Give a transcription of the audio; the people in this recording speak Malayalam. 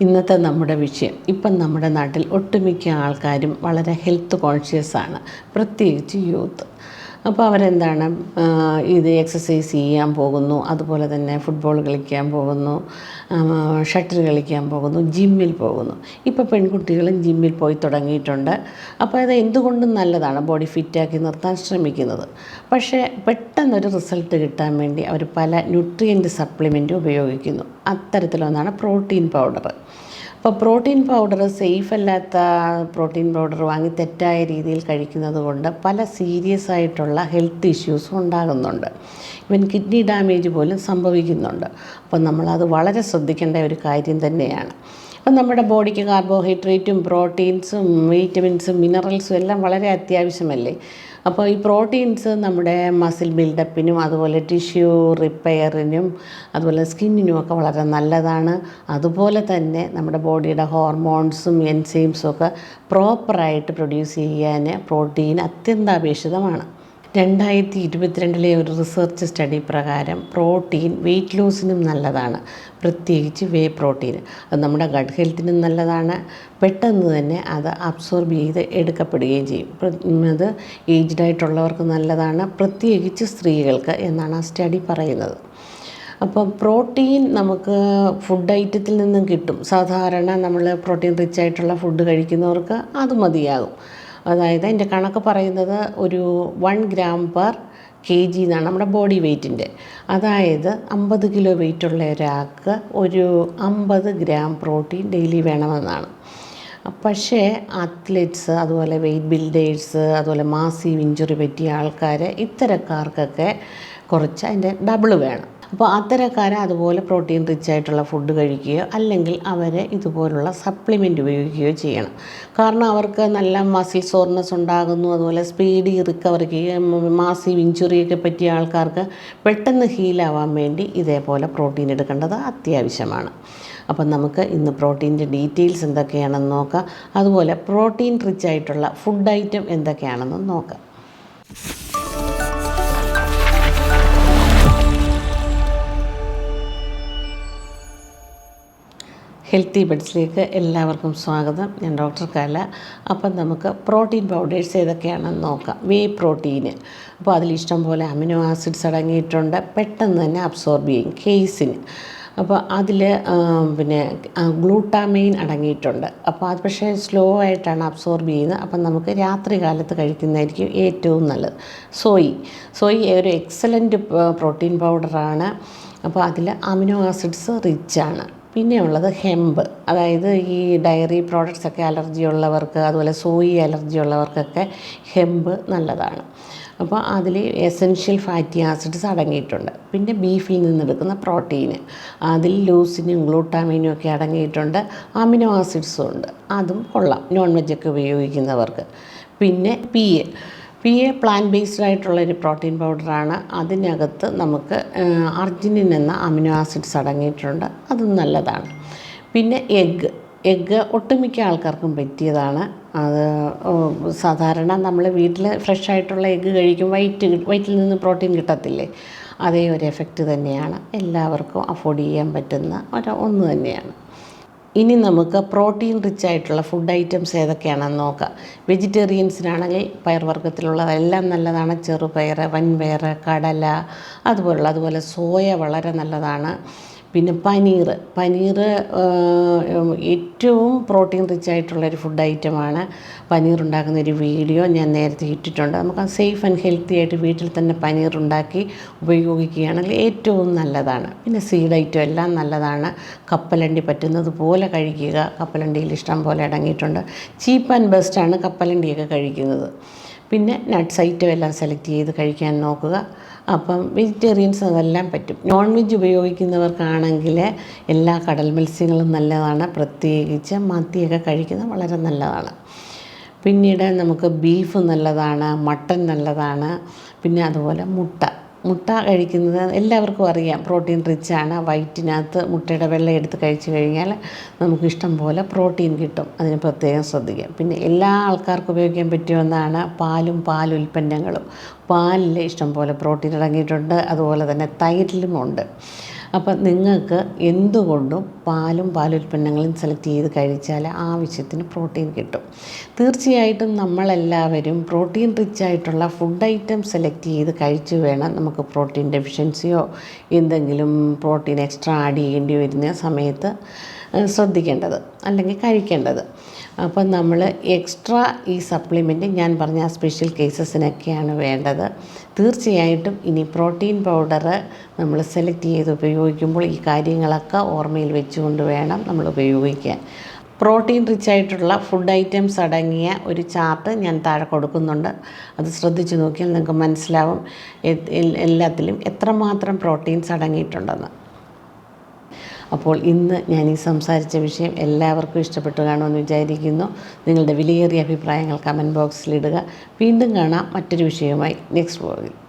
ഇന്നത്തെ നമ്മുടെ വിഷയം. ഇപ്പം നമ്മുടെ നാട്ടിൽ ഒട്ടുമിക്ക ആൾക്കാരും വളരെ ഹെൽത്ത് കോൺഷ്യസ് ആണ്. പ്രത്യേകിച്ച് യൂത്ത് അപ്പോൾ അവരെന്താണ്? ഇത് എക്സസൈസ് ചെയ്യാൻ പോകുന്നു. അതുപോലെ തന്നെ ഫുട്ബോൾ കളിക്കാൻ പോകുന്നു. ഷട്ടിൽ കളിക്കാൻ പോകുന്നു. ജിമ്മിൽ പോകുന്നു. ഇപ്പോൾ പെൺകുട്ടികളും ജിമ്മിൽ പോയി തുടങ്ങിയിട്ടുണ്ട്. അപ്പോൾ അത് എന്തുകൊണ്ടും നല്ലതാണ്? ബോഡി ഫിറ്റാക്കി നിർത്താൻ ശ്രമിക്കുന്നത്. പക്ഷേ പെട്ടെന്നൊരു റിസൾട്ട് കിട്ടാൻ വേണ്ടി അവർ പല ന്യൂട്രിയന്റ് സപ്ലിമെന്റ് ഉപയോഗിക്കുന്നു. അത്തരത്തിലൊന്നാണ് പ്രോട്ടീൻ പൗഡർ അപ്പോൾ പ്രോട്ടീൻ പൗഡർ സേഫ് അല്ലാത്ത പ്രോട്ടീൻ പൗഡർ വാങ്ങി തെറ്റായ രീതിയിൽ കഴിക്കുന്നത് കൊണ്ട് പല സീരിയസ് ആയിട്ടുള്ള ഹെൽത്ത് ഇഷ്യൂസും ഉണ്ടാകുന്നുണ്ട്. ഇവൻ കിഡ്നി ഡാമേജ് പോലും സംഭവിക്കുന്നുണ്ട്. അപ്പോൾ നമ്മളത് വളരെ ശ്രദ്ധിക്കേണ്ട ഒരു കാര്യം തന്നെയാണ്. അപ്പം നമ്മുടെ ബോഡിക്ക് കാർബോഹൈഡ്രേറ്റും പ്രോട്ടീൻസും വിറ്റമിൻസും മിനറൽസും എല്ലാം വളരെ അത്യാവശ്യമല്ലേ? അപ്പോൾ ഈ പ്രോട്ടീൻസ് നമ്മുടെ മസിൽ ബിൽഡപ്പിനും അതുപോലെ ടിഷ്യൂ റിപ്പയറിനും അതുപോലെ സ്കിന്നിനും ഒക്കെ വളരെ നല്ലതാണ്. അതുപോലെ തന്നെ നമ്മുടെ ബോഡിയുടെ ഹോർമോൺസും എൻസൈംസും ഒക്കെ പ്രോപ്പറായിട്ട് പ്രൊഡ്യൂസ് ചെയ്യാൻ പ്രോട്ടീൻ അത്യന്താപേക്ഷിതമാണ്. രണ്ടായിരത്തി ഇരുപത്തിരണ്ടിലെ ഒരു റിസർച്ച് സ്റ്റഡി പ്രകാരം പ്രോട്ടീൻ വെയിറ്റ് ലോസിനും നല്ലതാണ്. പ്രത്യേകിച്ച് വേ പ്രോട്ടീൻ അത് നമ്മുടെ ഗഡ് ഹെൽത്തിനും നല്ലതാണ്. പെട്ടെന്ന് തന്നെ അത് അബ്സോർബ് ചെയ്ത് എടുക്കപ്പെടുകയും ചെയ്യും. അത് ഏജ്ഡ് ആയിട്ടുള്ളവർക്ക് നല്ലതാണ്. പ്രത്യേകിച്ച് സ്ത്രീകൾക്ക് എന്നാണ് ആ സ്റ്റഡി പറയുന്നത്. അപ്പോൾ പ്രോട്ടീൻ നമുക്ക് ഫുഡ് ഐറ്റത്തിൽ നിന്നും കിട്ടും. സാധാരണ നമ്മൾ പ്രോട്ടീൻ റിച്ച് ആയിട്ടുള്ള ഫുഡ് കഴിക്കുന്നവർക്ക് അത് മതിയാകും. അതായത് അതിന്റെ കണക്ക് പറയുന്നത് ഒരു one gram per K G എന്നാണ് നമ്മുടെ ബോഡി വെയ്റ്റിന്റെ അതായത് അമ്പത് കിലോ വെയ്റ്റുള്ള ഒരാൾക്ക് ഒരു അമ്പത് ഗ്രാം പ്രോട്ടീൻ ഡെയിലി വേണമെന്നാണ്. പക്ഷേ അത്ലറ്റ്സ് അതുപോലെ വെയിറ്റ് ബിൽഡേഴ്സ് അതുപോലെ മാസീവ് ഇഞ്ചുറി പറ്റിയ ആൾക്കാർ ഇത്തരക്കാർക്കൊക്കെ കുറച്ച് അതിന്റെ ഡബിൾ വേണം. അപ്പോൾ അത്തരക്കാർ അതുപോലെ പ്രോട്ടീൻ റിച്ച് ആയിട്ടുള്ള ഫുഡ് കഴിക്കുകയോ അല്ലെങ്കിൽ അവരെ ഇതുപോലുള്ള സപ്ലിമെന്റ് ഉപയോഗിക്കുകയോ ചെയ്യണം. കാരണം അവർക്ക് നല്ല മസിൽ സോർനെസ് ഉണ്ടാകുന്നു അതുപോലെ സ്പീഡി റിക്കവറിക്ക് മാസീവ് ഇഞ്ചുറിയൊക്കെ പറ്റിയ ആൾക്കാർക്ക് പെട്ടെന്ന് ഹീലാവാൻ വേണ്ടി ഇതേപോലെ പ്രോട്ടീൻ എടുക്കേണ്ടത് അത്യാവശ്യമാണ്. അപ്പം നമുക്ക് ഇന്ന് പ്രോട്ടീന്റെ ഡീറ്റെയിൽസ് എന്തൊക്കെയാണെന്ന് നോക്കാം. അതുപോലെ പ്രോട്ടീൻ റിച്ച് ആയിട്ടുള്ള ഫുഡ് ഐറ്റം എന്തൊക്കെയാണെന്ന് നോക്കാം. ഹെൽത്തി ബെഡ്സിലേക്ക് എല്ലാവർക്കും സ്വാഗതം. ഞാൻ ഡോക്ടർ കല. അപ്പം നമുക്ക് പ്രോട്ടീൻ പൗഡേഴ്സ് ഏതൊക്കെയാണെന്ന് നോക്കാം. വേ പ്രോട്ടീന്. അപ്പോൾ അതിൽ ഇഷ്ടം പോലെ അമിനോ ആസിഡ്സ് അടങ്ങിയിട്ടുണ്ട്. പെട്ടെന്ന് തന്നെ അബ്സോർബ് ചെയ്യും. കേസിന്. അപ്പോൾ അതിൽ പിന്നെ ഗ്ലൂട്ടാമെയിൻ അടങ്ങിയിട്ടുണ്ട്. അപ്പോൾ അത് പക്ഷേ സ്ലോ ആയിട്ടാണ് അബ്സോർബ് ചെയ്യുന്നത്. അപ്പം നമുക്ക് രാത്രി കാലത്ത് കഴിക്കുന്നതായിരിക്കും ഏറ്റവും നല്ലത്. സോയി. സോയി ഒരു എക്സലന്റ് പ്രോട്ടീൻ പൗഡറാണ്. അപ്പോൾ അതിൽ അമിനോ ആസിഡ്സ് റിച്ചാണ്. പിന്നെ ഉള്ളത് ഹെമ്പ്. അതായത് ഈ ഡയറി പ്രോഡക്റ്റ്സ് ഒക്കെ അലർജി ഉള്ളവർക്ക് അതുപോലെ സോയി അലർജി ഉള്ളവർക്കൊക്കെ ഹെമ്പ് നല്ലതാണ്. അപ്പോൾ അതിൽ എസെൻഷ്യൽ ഫാറ്റി ആസിഡ്സ് അടങ്ങിയിട്ടുണ്ട്. പിന്നെ ബീഫിൽ നിന്നെടുക്കുന്ന പ്രോട്ടീന് അതിൽ ലൂസിനും ഗ്ലൂട്ടാമീനും ഒക്കെ അടങ്ങിയിട്ടുണ്ട്. അമിനോ ആസിഡ്സും ഉണ്ട്. അതും കൊള്ളാം. നോൺ വെജൊക്കെ ഉപയോഗിക്കുന്നവർക്ക്. പിന്നെ P A P A plan based ആയിട്ടുള്ള ഒരു പ്രോട്ടീൻ പൗഡറാണ് അതിനകത്ത് നമുക്ക് അർജിനിൻ എന്ന അമിനോ ആസിഡ്സ് അടങ്ങിയിട്ടുണ്ട്. അതും നല്ലതാണ്. പിന്നെ എഗ്ഗ് എഗ്ഗ് ഒട്ടുമിക്ക ആൾക്കാർക്കും പറ്റിയതാണ്. അത് സാധാരണ നമ്മൾ വീട്ടിൽ ഫ്രഷ് ആയിട്ടുള്ള എഗ്ഗ് കഴിക്കും. വൈറ്റ് വൈറ്റിൽ നിന്ന് പ്രോട്ടീൻ കിട്ടത്തില്ലേ? അതേ ഒരു എഫക്റ്റ് തന്നെയാണ്. എല്ലാവർക്കും അഫോർഡ് ചെയ്യാൻ പറ്റുന്ന ഒരു ഒന്ന് തന്നെയാണ്. ഇനി നമുക്ക് പ്രോട്ടീൻ റിച്ച് ആയിട്ടുള്ള ഫുഡ് ഐറ്റംസ് ഏതൊക്കെയാണെന്ന് നോക്കാം. വെജിറ്റേറിയൻസിനാണെങ്കിൽ പയർവർഗത്തിലുള്ളതെല്ലാം നല്ലതാണ്. ചെറുപയർ വൻപയർ കടല അതുപോലുള്ള അതുപോലെ സോയ വളരെ നല്ലതാണ്. പിന്നെ പനീർ പനീർ ഏറ്റവും പ്രോട്ടീൻ റിച്ച് ആയിട്ടുള്ള ഒരു ഫുഡ് ഐറ്റമാണ് പനീർ ഉണ്ടാക്കുന്ന ഒരു വീഡിയോ ഞാൻ നേരത്തെ ഇട്ടിട്ടുണ്ട്. നമുക്ക് സേഫ് ആൻഡ് ഹെൽത്തി ആയിട്ട് വീട്ടിൽ തന്നെ പനീർ ഉണ്ടാക്കി ഉപയോഗിക്കുകയാണെങ്കിൽ ഏറ്റവും നല്ലതാണ്. പിന്നെ സീഡ് ഐറ്റം എല്ലാം നല്ലതാണ്. കപ്പലണ്ടി പറ്റുന്നത് പോലെ കഴിക്കുക. കപ്പലണ്ടിയിൽ ഇഷ്ടം പോലെ അടങ്ങിയിട്ടുണ്ട്. ചീപ്പ് ആൻഡ് ബെസ്റ്റാണ് കപ്പലണ്ടിയൊക്കെ കഴിക്കുന്നത്. പിന്നെ നട്ട്സ് ഐറ്റം എല്ലാം സെലക്ട് ചെയ്ത് കഴിക്കാൻ നോക്കുക. അപ്പം വെജിറ്റേറിയൻസ് അതെല്ലാം പറ്റും. നോൺ വെജ് ഉപയോഗിക്കുന്നവർക്കാണെങ്കിൽ എല്ലാ കടൽ മത്സ്യങ്ങളും നല്ലതാണ്. പ്രത്യേകിച്ച് മത്തിയൊക്കെ കഴിക്കുന്നത് വളരെ നല്ലതാണ്. പിന്നീട് നമുക്ക് ബീഫ് നല്ലതാണ് മട്ടൻ നല്ലതാണ്. പിന്നെ അതുപോലെ മുട്ട. മുട്ട കഴിക്കുന്നത് എല്ലാവർക്കും അറിയാം. പ്രോട്ടീൻ റിച്ച് ആണ്. വയറ്റിനകത്ത് മുട്ടയുടെ വെള്ളം എടുത്ത് കഴിച്ചു കഴിഞ്ഞാൽ നമുക്ക് ഇഷ്ടം പോലെ പ്രോട്ടീൻ കിട്ടും. അതിന് പ്രത്യേകം ശ്രദ്ധിക്കാം പിന്നെ എല്ലാ ആൾക്കാർക്കും ഉപയോഗിക്കാൻ പറ്റിയ ഒന്നാണ് പാലും പാലുൽപ്പന്നങ്ങളും പാലിൽ ഇഷ്ടം പോലെ പ്രോട്ടീൻ അടങ്ങിയിട്ടുണ്ട് അതുപോലെ തന്നെ തൈരിലും ഉണ്ട്. അപ്പം നിങ്ങൾക്ക് എന്തുകൊണ്ടും പാലും പാലുൽപ്പന്നങ്ങളും സെലക്ട് ചെയ്ത് കഴിച്ചാൽ ആവശ്യത്തിന് പ്രോട്ടീൻ കിട്ടും. തീർച്ചയായിട്ടും നമ്മളെല്ലാവരും പ്രോട്ടീൻ റിച്ച് ആയിട്ടുള്ള ഫുഡ് ഐറ്റം സെലക്ട് ചെയ്ത് കഴിച്ചു വേണം നമുക്ക് പ്രോട്ടീൻ ഡെഫിഷ്യൻസിയോ എന്തെങ്കിലും പ്രോട്ടീൻ എക്സ്ട്രാ ആഡ് ചെയ്യേണ്ടി വരുന്ന സമയത്ത്. ശ്രദ്ധിക്കേണ്ടത് അല്ലെങ്കിൽ കഴിക്കേണ്ടത്. അപ്പം നമ്മൾ എക്സ്ട്രാ ഈ സപ്ലിമെന്റ് ഞാൻ പറഞ്ഞ സ്പെഷ്യൽ കേസസിനൊക്കെയാണ് വേണ്ടത്. തീർച്ചയായിട്ടും ഇനി പ്രോട്ടീൻ പൗഡർ നമ്മൾ സെലക്ട് ചെയ്ത് ഉപയോഗിക്കുമ്പോൾ ഈ കാര്യങ്ങളൊക്കെ ഓർമ്മയിൽ വെച്ചുകൊണ്ട് വേണം നമ്മൾ ഉപയോഗിക്കാൻ. പ്രോട്ടീൻ റിച്ച് ആയിട്ടുള്ള ഫുഡ് ഐറ്റംസ് അടങ്ങിയ ഒരു ചാർട്ട് ഞാൻ താഴെ കൊടുക്കുന്നുണ്ട്. അത് ശ്രദ്ധിച്ചു നോക്കിയാൽ നിങ്ങൾക്ക് മനസ്സിലാവും. എല്ലാത്തിലും എത്രമാത്രം പ്രോട്ടീൻസ് അടങ്ങിയിട്ടുണ്ടെന്ന്. അപ്പോൾ ഇന്ന് ഞാൻ ഈ സംസാരിച്ച വിഷയം എല്ലാവർക്കും ഇഷ്ടപ്പെട്ടു കാണുമെന്ന് വിചാരിക്കുന്നു. നിങ്ങളുടെ വിലയേറിയ അഭിപ്രായങ്ങൾ കമന്റ് ബോക്സിലിടുക വീണ്ടും കാണാം മറ്റൊരു വിഷയവുമായി. നെക്സ്റ്റ് വ്ലോഗിൽ